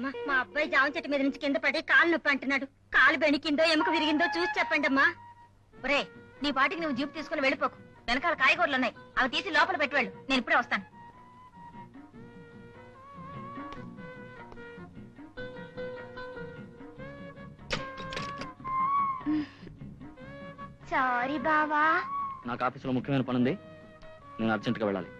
అమ్మా మా అబ్బాయి జామ చెట్టు మీద నుంచి కింద పడి కాలు నొప్పి అంటున్నాడు. కాలు బెణికిందో ఎముక విరిగిందో చూసి చెప్పండి అమ్మా ఒరే నీ పాటికి నువ్వు జీప్ తీసుకుని వెళ్ళిపోకు. వెనకాల కాయగూరలు ఉన్నాయి అవి తీసి లోపల పెట్టి వెళ్ళు నేను ఇప్పుడే వస్తాను. సారీ బావా. నాకు ఆఫీసులో ముఖ్యమైన పని ఉంది నేను అర్జెంట్గా వెళ్ళాలి.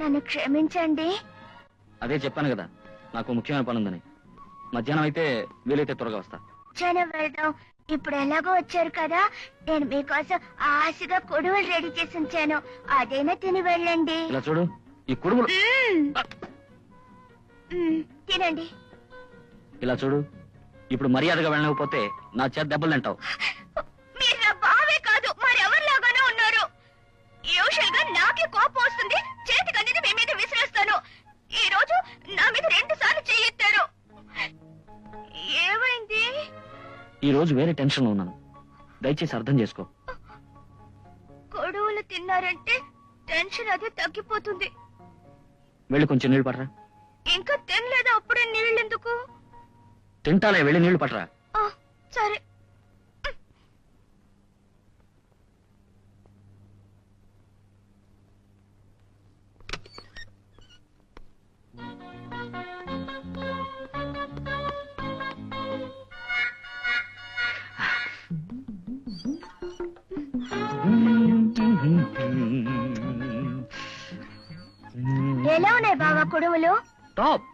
నన్ను క్షమించండి. అదే చెప్పాను కదా నాకు ముఖ్యమైన పని ఉందని మధ్యాహ్నం అయితే వీలైతే త్వరగా వస్తా. జనం వెళ్దాం. ఇప్పుడు ఎలాగో వచ్చారు కదా నేను మీకోసం ఆశగా కొడువలు రెడీ చేసి ఉంచాను. అదైనా తిని వెళ్ళండి. ఇలా చూడు ఈ కుడుములు తినండి. ఇలా చూడు ఇప్పుడు మర్యాదగా వెళ్ళకపోతే నా చేత దెబ్బలు తింటావు. ఈ రోజు వేరే టెన్షన్లో ఉన్నాను. దయచేసి అర్థం చేసుకో. కొడువులు తిన్నారంటే టెన్షన్ అదే తగ్గిపోతుంది. వెళ్ళి కొంచెం నీళ్ళు పట్టరా ఇంకా తినలేదా అప్పుడే నీళ్ళెందుకు తింటాలే వెళ్ళి నీళ్ళు పట్టరా ఆ, సరే. కొడువులు? టాప్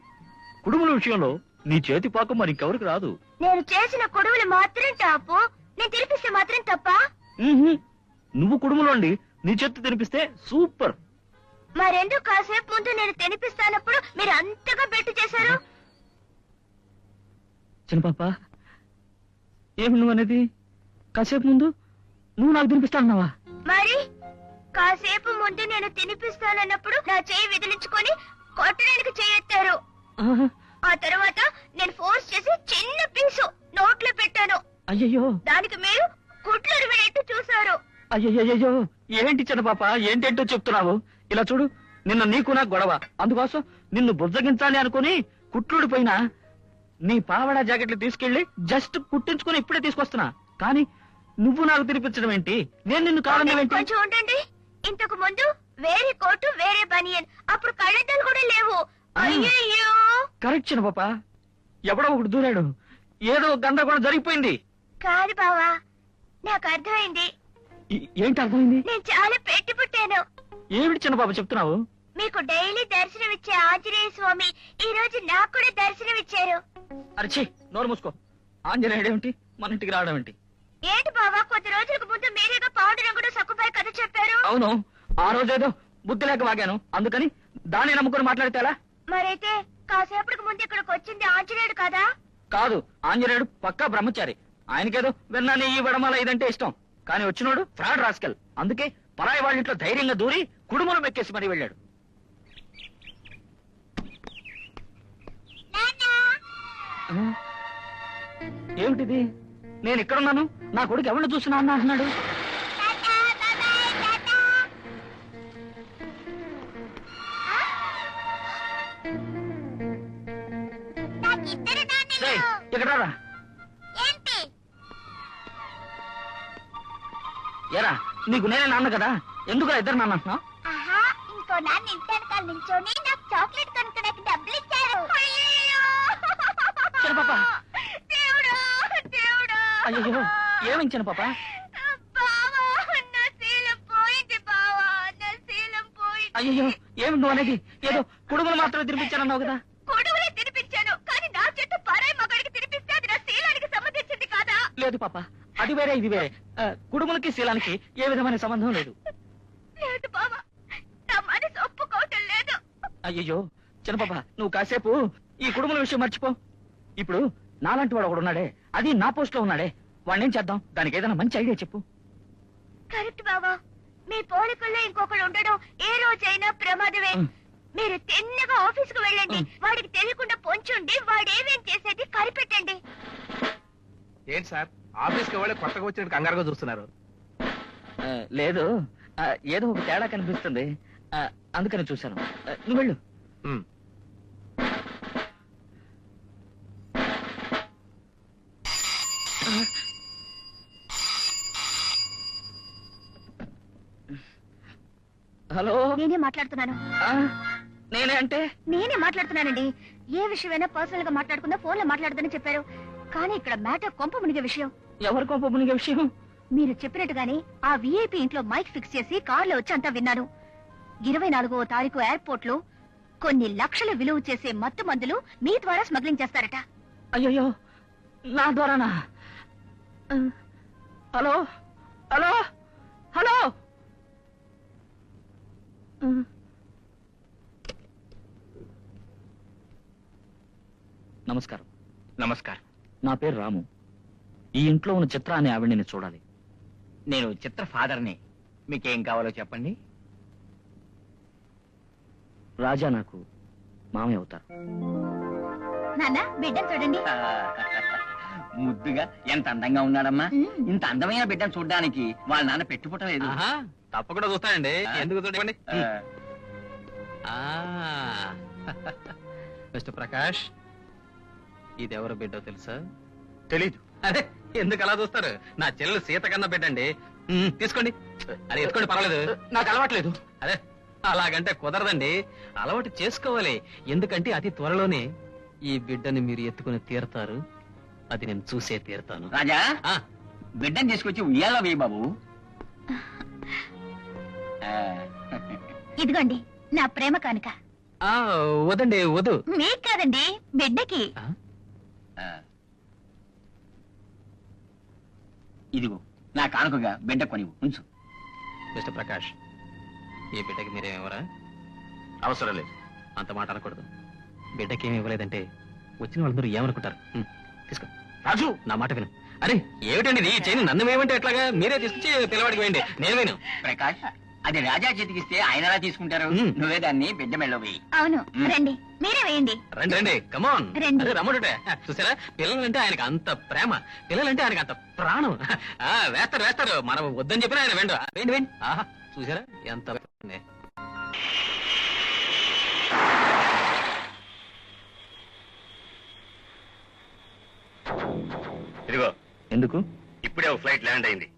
కుటుంబల విషయంలో నీ చేతి పాకం మరి ఇంకెవరికి రాదు. నేను చేసిన కొడువులు మాత్రం టాపు. నేను తినిపిస్తే మాత్రం తప్ప. నువ్వు కుటుంబంలోండి నీ చేతి తినిపిస్తే సూపర్. మరెందుకు కాసేపు ముందు నేను తినిపిస్తానప్పుడు మీరు అంతగా బెట్టు చేశారు? చిన్నపాప ఏమి నువ్వు అనేది? కాసేపు ముందు నువ్వు నాకు తినిపిస్తానన్నావా? మరి? కాసేపు ముందు నేను తినిపిస్తానన్నప్పుడు నా చేయి విదిలించుకొని కొట్టడానికి చేయెత్తారు. ఆ తర్వాత నేను ఫోర్స్ చేసి చిన్న పీసు నోట్లో పెట్టాను. అయ్యయ్యో. దానికి మీరు కుట్లు విడేట్టు చూశారు. అయ్యయ్యో ఏంటి చిన్నపాప? ఏంటేంటో చెప్తున్నావు? ఇలా చూడు. నిన్న నీకు నాకు గొడవ. అందుకోసం నిన్ను బుజ్జగించాలి అనుకుని కుట్లుడి పైన నీ పావడా జాకెట్లు తీసుకెళ్ళి జస్ట్ కుట్టించుకుని ఇప్పుడే తీసుకొస్తున్నా. కానీ నువ్వు నాకు తినిపించడం ఏంటి? నేను నిన్ను కారణం ఏంటి ఇంతకు ముందు వేరే కోటు వేరే బనియన్. అప్పుడు కళ్ళద్దాలు కూడా లేవు. అయ్యయ్యో. కరెక్ట్ చిన్నపాప ఎవడో ఒకడు దూరాడు. ఏదో గందరగోళం జరిగిపోయింది. కాదు బావా నాకు అర్థమైంది. ఏంటి అర్థమైంది? నేను చాలా పెట్టి పుట్టాను. ఏమిటి చిన్నపాప చెప్తున్నావు? మీకు డైలీ దర్శనం ఇచ్చే ఆంజనేయ స్వామి ఈ రోజు నాకు కూడా దర్శనం ఇచ్చారు. అరిచి నోరు మూసుకో. ఆంజనేయుడు ఏమిటి? మన ఇంటికి రావడం ఏంటి? ఏంటి బావా కొద్ది రోజులకు ముందు మీరేగా పౌడర్ రంగుడు సక్కుపై కథ చెప్పారు? అవును. ఆ రోజేదో బుద్ధి లేక వాగాను. అందుకని దాన్ని నమ్ముకుని మాట్లాడితే ఎలా? మరైతే కాసేపటికి ముందు ఇక్కడికి వచ్చింది ఆంజనేయుడు కదా? కాదు ఆంజనేయుడు పక్కా బ్రహ్మచారి. ఆయనకేదో విన్నాను ఈ విడమల ఇదంటే ఇష్టం. కానీ వచ్చినోడు ఫ్రాడ్ రాస్కెల్. అందుకే పరాయి వాళ్ళ ఇంట్లో ధైర్యంగా దూరి కుడుములు మెక్కేసి మరీ వెళ్ళాడు? ఏమిటిది? నేను ఇక్కడున్నాను? నా కొడుకు ఎవరిని చూసినా అన్న ఇక్కడ రారా. ఏంటి? ఎరా నీకు నేనే నాన్న కదా? ఎందుకు ఇద్దరు నాన్న అంటున్నావు? ఆహా ఇంకో నాన్న నించొని నాకు చాక్లెట్ కొనుక్కోడానికి డబ్బులు ఇచ్చారు. సరే పాప. దేవుడా దేవుడా. అయ్యో ఏమించాను పాప? బావా నా శీలం పోయింది బావా నా శీలం పోయింది. అయ్యో ఏమి నువ్వు అనేది? ఏదో కుడుములు మాత్రమే తినిపించానన్నావు కదా కొడువులే తినిపించాను కానీ నా చెట్టు పరాయి మగాడికి తినిపిస్తే అది నా శీలానికి సంబంధించింది కాదా లేదు పాప. అది వేరే ఇది వేరే. ఆ, కుడుములకి శీలానికి ఏ విధమైన సంబంధం లేదు. లేదు బావా. నా మనసు ఒప్పుకోవటం లేదు. అయ్యయ్యో చిన్న పాప నువ్వు కాసేపు ఈ కుడుముల విషయం మర్చిపో. ఇప్పుడు నాలాంటి వాడు ఒకడు ఉన్నాడే. అది నా పోస్ట్లో ఉన్నాడే. వాడిని ఏం చేద్దాం? దానికి ఏదైనా మంచి ఐడియా చెప్పు. కరెక్ట్ బావా. మీ పోలికల్లో ఇంకొకడు ఉండడం ఏ రోజైనా ప్రమాదమే. ఉం. మీరు తిన్నగా ఆఫీస్కు వెళ్ళండి. ఉం. వాడికి తెలియకుండా పొంచుండి. వాడు ఏమేం చేసేది కనిపెట్టండి. ఏంటి సార్? ఆఫీస్కి వాళ్ళే కొత్తగా వచ్చిన కంగారుగా చూస్తున్నారు. లేదు. ఏదో ఒక తేడా కనిపిస్తుంది. అందుకని చూశాను. నువ్వు వెళ్ళు. హలో? నేనే మాట్లాడుతున్నాను. ఆ, నేనే అంటే? నేనే మాట్లాడుతున్నానండి. ఏ విషయమైనా పర్సనల్గా మాట్లాడకుండా ఫోన్లో మాట్లాడదని చెప్పారు. కానీ ఇక్కడ మ్యాటర్ కొంప మునిగే విషయం. ఎవరి కోప మునిగే విషయం? మీరు చెప్పినట్టుగానే ఆ విఐపి ఇంట్లో మైక్ ఫిక్స్ చేసి కార్లో వచ్చి అంతా విన్నాను. ఇరవై నాలుగవ తారీఖు ఎయిర్పోర్ట్లో కొన్ని లక్షల విలువ చేసే మత్తు మందులు మీ ద్వారా స్మగ్లింగ్ చేస్తారట. అయ్యయ్యో నా ద్వారానా? హలో? హలో? హలో. నమస్కారం. నమస్కారం. నా పేరు రాము. ఈ ఇంట్లో ఉన్న చిత్ర అనే ఆవిడని చూడాలి. నేను చిత్ర ఫాదర్ని. మీకేం కావాలో చెప్పండి. రాజా నాకు మామయ్య అవుతారు. నాన్న బిడ్డను చూడండి. ముద్దుగా ఎంత అందంగా ఉన్నాడమ్మా. మ్మ్. ఇంత అందమైన బిడ్డను చూడడానికి వాళ్ళ నాన్న పెట్టుపుట్టలేదు ఆహా, తప్పకుండా చూస్తానండి. ఎందుకు చూడండి మిస్టర్ ప్రకాష్ ఇది ఎవరు బిడ్డో తెలుసా? తెలీదు. అరే ఎందుకు అలా చూస్తారు? నా చెల్లెలు సీత కన్నా బిడ్డండి. ఉమ్, తీసుకోండి. అరే ఎత్తుకోండి పర్వాలేదు. నాకు అలవాట్లేదు. అరే అలాగంటే కుదరదండి. అలవాటు చేసుకోవాలి. ఎందుకంటే అతి త్వరలోనే ఈ బిడ్డని మీరు ఎత్తుకుని తీరతారు. అది నేను చూసే తీరతాను. రాజా ఆ, బిడ్డను తీసుకొచ్చి ఉయ్యాల వేయి బాబు. ఆ, ఇదిగోండి నా ప్రేమ కానుక. ఆ, వదండి వద్దు మీకు కాదండి బిడ్డకి. ఆ. ఇదిగో నా కానుకగా బిడ్డ కొనివు ఉంచు. మిస్టర్ ప్రకాష్ ఈ బిడ్డకి మీరేమివ్వరా అవసరం లేదు. అంత మాట అనకూడదు. బిడ్డకి ఏమి ఇవ్వలేదంటే వచ్చిన వాళ్ళందరూ ఏమనుకుంటారు? తీసుకో. రాజు! నా మాట విను. అరే ఏమిటండి ఇది? చైన్ నన్ను ఏమంటే ఎట్లాగా? మీరే తీసుకొచ్చి పిల్లవాడికి వేయండి. నేను విను ప్రకాష్ అది రాజా చేతికిస్తే ఆయన ఎలా తీసుకుంటారు? మ్మ్. నువ్వే దాన్ని బిడ్డ మెళ్ళో వేయి. అవును. రండి. మీరే వేయండి. రండి రండి. కమాన్ రండి. రమ్ముడుటే చూసారా? పిల్లలంటే ఆయనకి అంత ప్రేమ. పిల్లలంటే ఆయనకి అంత ప్రాణం. ఆ, వేస్తారు వేస్తారు. మనం వద్దని చెప్పిన ఆయన వెండు. వేయండి వేయండి. ఆహా చూసారా? ఎంత ఉంది. ఇదిగో ఎందుకు? ఇప్పుడే ఒక ఫ్లైట్ ల్యాండ్ అయింది.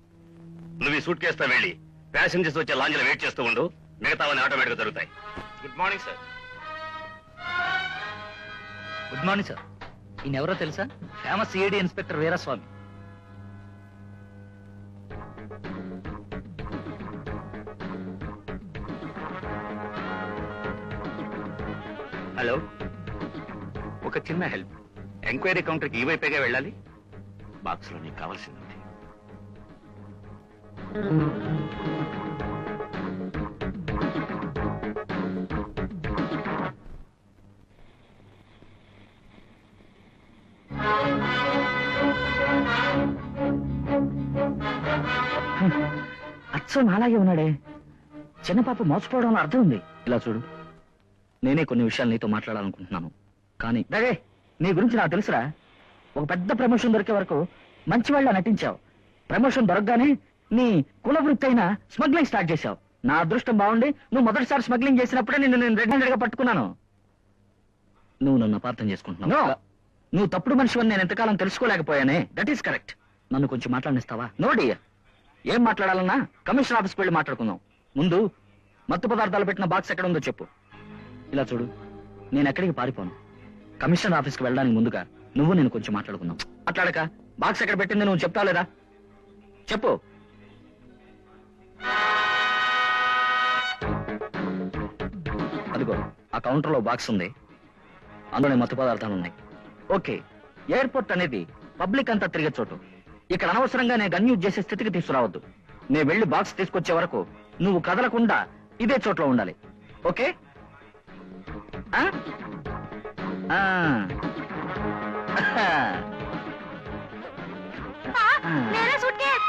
నువ్వు ఈ సూట్ కేసుతో వెళ్ళి ప్యాసింజర్స్ వచ్చే లాంజ్లో వెయిట్ చేస్తూ ఉండు. మిగతావన్నీ ఆటోమేటిక్గా జరుగుతాయి. Good morning sir good morning sir ఈయన ఎవరో తెలుసా? Famous CID inspector Veeraswamy. Hello ఒక చిన్న హెల్ప్. ఎంక్వైరీ కౌంటర్కి ఈ వైపేగా వెళ్ళాలి? బాక్స్లో నీకు కావాల్సింది. అచ్చం అలాగే ఉన్నాడే. చిన్న పాప మోసపోవడంలో అర్థం ఉంది. ఇలా చూడు. నేనే కొన్ని విషయాలు నీతో మాట్లాడాలనుకుంటున్నాను. కానీ రే నీ గురించి నాకు తెలుసురా. ఒక పెద్ద ప్రమోషన్ దొరికే వరకు మంచి వాళ్ళ నటించావు. ప్రమోషన్ దొరకగానే నీ కుల వృత్తి అయిన స్మగ్లింగ్ స్టార్ట్ చేశావు. నా అదృష్టం బాగుండి నువ్వు మొదటిసారి స్మగ్లింగ్ చేసినప్పుడే నిన్ను నేను రెడ్ హ్యాండెడ్గా పట్టుకున్నాను. నువ్వు నన్ను అపార్థం చేసుకుంటున్నావు. నువ్వు తప్పుడు మనిషి నేను ఎంతకాలం తెలుసుకోలేకపోయానే. దట్ ఈస్ కరెక్ట్ నన్ను కొంచెం మాట్లాడిస్తావా నో డియర్ ఏం మాట్లాడాలన్నా? కమిషనర్ ఆఫీస్కి వెళ్ళి మాట్లాడుకుందాం. ముందు మత్తు పదార్థాలు పెట్టిన బాక్స్ ఎక్కడ ఉందో చెప్పు. ఇలా చూడు నేను ఎక్కడికి పారిపోను. కమిషనర్ ఆఫీస్కి వెళ్ళడానికి ముందుగా నువ్వు నేను కొంచెం మాట్లాడుకుందాం. మాట్లాడక. బాక్స్ ఎక్కడ పెట్టింది నువ్వు చెప్తా లేదా? చెప్పు. అదిగో ఆ కౌంటర్లో బాక్స్ ఉంది. అందులోనే మత్తు పదార్థాలు ఉన్నాయి. ఓకే ఎయిర్పోర్ట్ అనేది పబ్లిక్ అంతా తిరిగే చోటు. ఇక్కడ అనవసరంగా నేను గన్ యూజ్ చేసే స్థితికి తీసుకురావద్దు. నేను వెళ్ళి బాక్స్ తీసుకొచ్చే వరకు నువ్వు కదలకుండా ఇదే చోట్లో ఉండాలి. ఓకే? ఆ? ఆ. కేస్ నేనే సూట్ కేస్.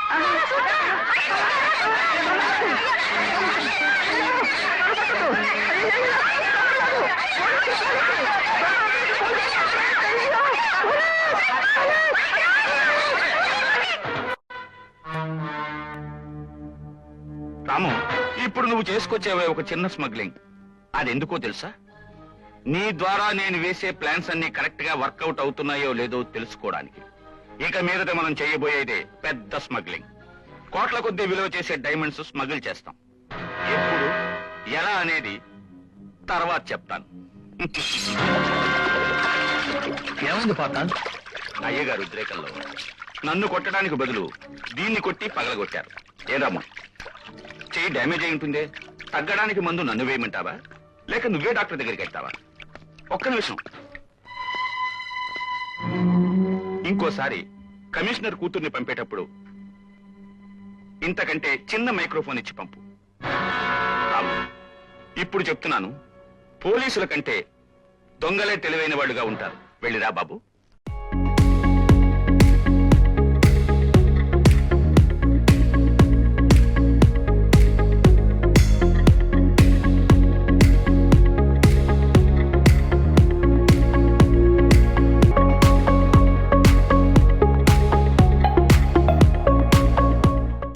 రాము ఇప్పుడు నువ్వు చేసుకొచ్చేవే ఒక చిన్న స్మగ్లింగ్ అది ఎందుకో తెలుసా? నీ ద్వారా నేను వేసే ప్లాన్స్ అన్ని కరెక్ట్గా వర్కౌట్ అవుతున్నాయో లేదో తెలుసుకోవడానికి. ఇక మీదట మనం చేయబోయేదే పెద్ద స్మగ్లింగ్ కోట్ల కొద్దీ విలువ చేసే డైమండ్స్ స్మగిల్ చేస్తాం. ఎప్పుడు? ఎలా అనేది తర్వాత చెప్తాను. ఏమైంది పాత అయ్యగారు ఉద్రేకంలో నన్ను కొట్టడానికి బదులు దీన్ని కొట్టి పగలగొట్టారు. ఏదమ్మా చెయ్యి డ్యామేజ్ అయి ఉంటుందే? తగ్గడానికి మందు నన్ను వేయమంటావా? లేక నువ్వే డాక్టర్ దగ్గరికి వెళ్తావా? ఒక్క నిమిషం. ఇంకోసారి కమిషనర్ కూతుర్ని పంపేటప్పుడు ఇంతకంటే చిన్న మైక్రోఫోన్ ఇచ్చి పంపు. ఇప్పుడు చెప్తున్నాను పోలీసుల కంటే దొంగలే తెలివైన వాళ్ళుగా ఉంటారు. వెళ్ళిరా బాబు.